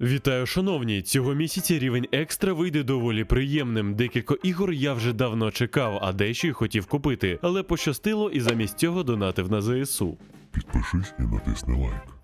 Вітаю, шановні! Цього місяця рівень екстра вийде доволі приємним. Декілька ігор я вже давно чекав, а дещо й хотів купити, але пощастило і замість цього донатив на ЗСУ. Підпишись і натисни лайк.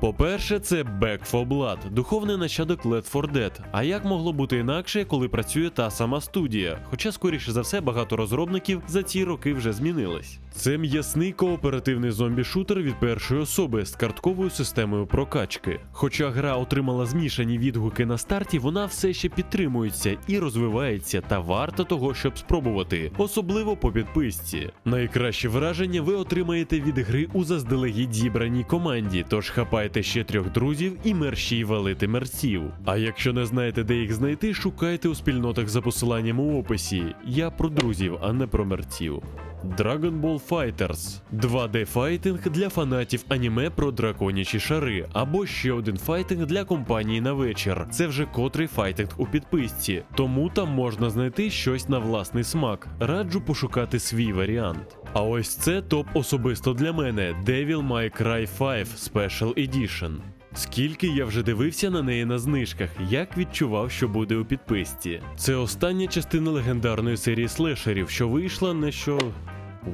По-перше, це Back 4 Blood, духовний нащадок Left 4 Dead. А як могло бути інакше, коли працює та сама студія? Хоча, скоріше за все, багато розробників за ці роки вже змінились. Це м'ясний кооперативний зомбі-шутер від першої особи з картковою системою прокачки. Хоча гра отримала змішані відгуки на старті, вона все ще підтримується і розвивається, та варта того, щоб спробувати, особливо по підписці. Найкраще враження ви отримаєте від гри у заздалегідь зібраній команді, тож хапайте ще трьох друзів і мерщій валити мерців. А якщо не знаєте, де їх знайти, шукайте у спільнотах за посиланням у описі. Я про друзів, а не про мерців. Dragon Ball Fighters 2D файтинг для фанатів аніме про драконячі шари, або ще один файтинг для компанії на вечір. Це вже котрий файтинг у підписці, тому там можна знайти щось на власний смак. Раджу пошукати свій варіант. А ось це топ особисто для мене Devil May Cry 5 Special Edition. Скільки я вже дивився на неї на знижках, як відчував, що буде у підписці. Це остання частина легендарної серії слешерів, що вийшла не що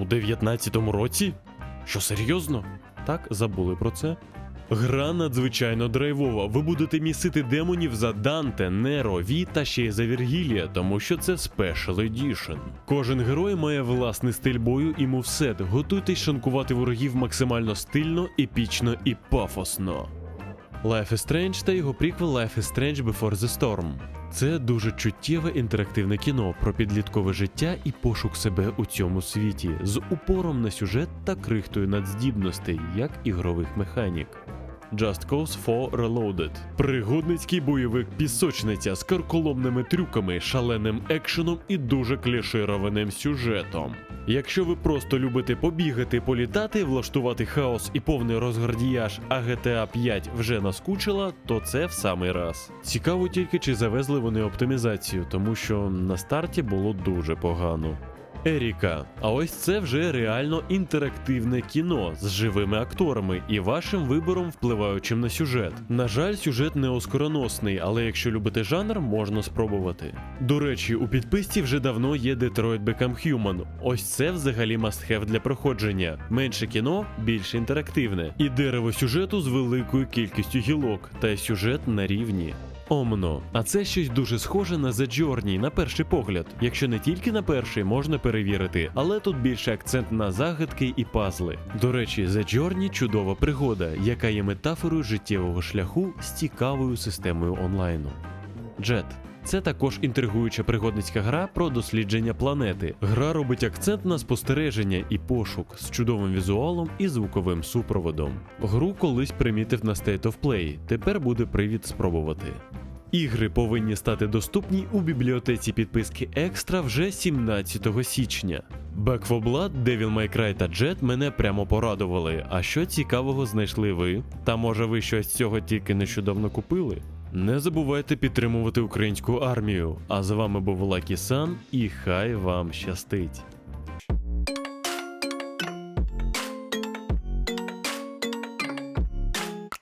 у 19-му році? Що серйозно? Так, забули про це. Гра надзвичайно драйвова. Ви будете місити демонів за Данте, Неро, Ві та ще й за Віргілія, тому що це Special Edition. Кожен герой має власний стиль бою і мувсет. Готуйтесь шанкувати ворогів максимально стильно, епічно і пафосно. Life is Strange та його приквел Life is Strange Before the Storm. Це дуже чуттєве інтерактивне кіно про підліткове життя і пошук себе у цьому світі з упором на сюжет та крихтою надздібностей, як ігрових механік. Just Cause 4 Reloaded. Пригодницький бойовик пісочниця з карколомними трюками, шаленим екшеном і дуже клішированим сюжетом. Якщо ви просто любите побігати, політати, влаштувати хаос і повний розгардіяж, а GTA 5 вже наскучила, то це в самий раз. Цікаво тільки, чи завезли вони оптимізацію, тому що на старті було дуже погано. Еріка. А ось це вже реально інтерактивне кіно з живими акторами і вашим вибором, впливаючим на сюжет. На жаль, сюжет не оскороносний, але якщо любите жанр, можна спробувати. До речі, у підписці вже давно є Detroit Become Human. Ось це взагалі must-have для проходження. Менше кіно, більше інтерактивне. І дерево сюжету з великою кількістю гілок, та й сюжет на рівні. Омно, а це щось дуже схоже на The Journey на перший погляд. Якщо не тільки на перший, можна перевірити, але тут більше акцент на загадки і пазли. До речі, The Journey – чудова пригода, яка є метафорою життєвого шляху з цікавою системою онлайну. Jet. Це також інтригуюча пригодницька гра про дослідження планети. Гра робить акцент на спостереження і пошук з чудовим візуалом і звуковим супроводом. Гру колись примітив на State of Play, тепер буде привід спробувати. Ігри повинні стати доступні у бібліотеці підписки Екстра вже 17 січня. Back 4 Blood, Devil May Cry та Jet мене прямо порадували. А що цікавого знайшли ви? Та може ви щось з цього тільки нещодавно купили? Не забувайте підтримувати українську армію. А з вами був Лакі Сан, і хай вам щастить.